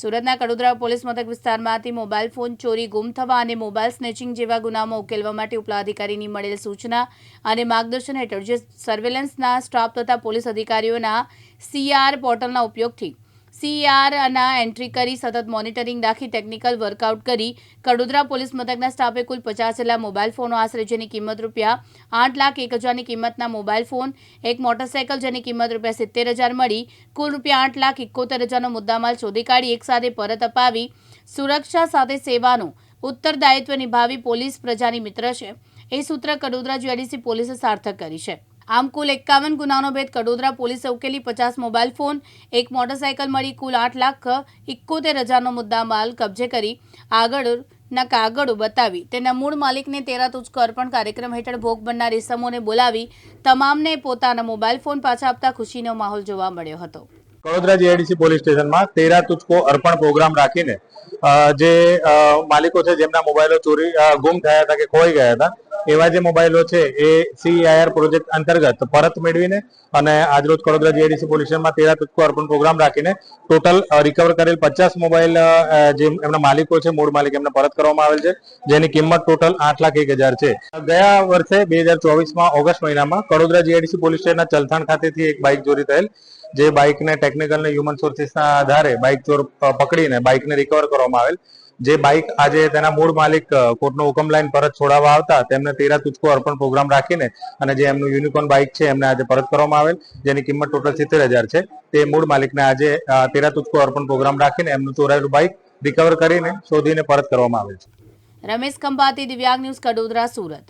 સુરતના કડોદરા પોલીસ મથક વિસ્તારમાંથી મોબાઈલ ફોન ચોરી, ગુમ થવા અને મોબાઈલ સ્નેચિંગ જેવા ગુનામાં ઉકેલવા માટે ઉપલા અધિકારીની મળેલ સૂચના અને માર્ગદર્શન હેઠળ જે સર્વેલન્સના સ્ટાફ તથા પોલીસ અધિકારીઓના સીઆર પોર્ટલના ઉપયોગથી સીઆર ના એન્ટ્રી કરી, સતત મોનિટરિંગ રાખી, ટેકનિકલ વર્કઆઉટ કરી. કડોદરા પોલીસ મથકના સ્ટાફે કુલ પચાસ જેટલા મોબાઈલ ફોનો આશરે જેની કિંમત રૂપિયા આઠ લાખ એક હજારની કિંમતના મોબાઈલ ફોન, એક મોટરસાયકલ જેની કિંમત રૂપિયા સિત્તેર હજાર મળી. કુલ રૂપિયા આઠ લાખ એકોતેર હજારનો મુદ્દામાલ શોધી કાઢી, એકસાથે પરત અપાવી. સુરક્ષા સાથે સેવાનું ઉત્તરદાયિત્વ નિભાવી પોલીસ પ્રજાની મિત્ર છે. એ સૂત્ર કડોદરા જીઆઈડીસી પોલીસે સાર્થક કરી છે. આમ કુલ એકાવન ગુનાનો ભેદ કડોદરા પોલીસે ઉકેલી પચાસ મોબાઈલ ફોન, એક મોટરસાયકલ મળી કુલ આઠ લાખ એકોતેર હજારનો મુદ્દામાલ કબજે કરી આગળના કાગળો બતાવી. તેના મૂળ માલિકને તેરા તુચકો અર્પણ કાર્યક્રમ હેઠળ ભોગ બનનાર ઇસમોને બોલાવી તમામને પોતાના મોબાઈલ ફોન પાછા આપતા ખુશીનો માહોલ જોવા મળ્યો હતો. કડોદરા જીઆઈડીસી પોલીસ સ્ટેશનમાં તેરા તુચકો અર્પણ પ્રોગ્રામ રાખીને જે માલિકો છે જેમના મોબાઈલો ચોરી ગુમ થયા હતા કે ખોઈ ગયા હતા એવા જે મોબાઈલો છે એ સીઆઈઆર પ્રોજેક્ટ અંતર્ગત પરત મેળવીને અને આજરોજ કડોદરા જીઆઈડીસી પોલીસ સ્ટેશનમાં તેરા તત્કો અર્પણ પ્રોગ્રામ રાખીને ટોટલ રિકવર કરેલ પચાસ મોબાઈલ જે એમના માલિકો છે, મૂળ માલિક એમને પરત કરવામાં આવેલ છે, જેની કિંમત ટોટલ આઠ લાખ એક હજાર છે. ગયા વર્ષે બે હજાર ચોવીસમાં ઓગસ્ટ મહિનામાં કડોદરા જીઆઈડીસી પોલીસ સ્ટેશનના ચલથાણ ખાતેથી એક બાઇક ચોરી થયેલ. જે બાઇકને ટેકનિકલ ને હ્યુમન સોર્સિસના આધારે બાઇક ચોર પકડીને બાઇકને રિકવર કરવામાં આવેલ. જે બાઇક આજે તેના મૂળ માલિક કોર્ટનો હુકમ લાઈન પરત છોડાવવા આવતા, તેમને તેરા તુચકો અર્પણ પ્રોગ્રામ રાખીને અને જે એમનું યુનિકોર્ન બાઇક છે, એમને આજે પરત કરવામાં આવેલ, જેની કિંમત ટોટલ સિત્તેર હજાર છે. તે મૂળ માલિકને આજે તેરા તુચકો અર્પણ પ્રોગ્રામ રાખીને એમનું ચોરાયેલું બાઇક રિકવર કરીને શોધીને પરત કરવામાં આવેલ છે. રમેશ ખંભાતી, દિવ્યાંગ ન્યૂઝ, કડોદરા, સુરત.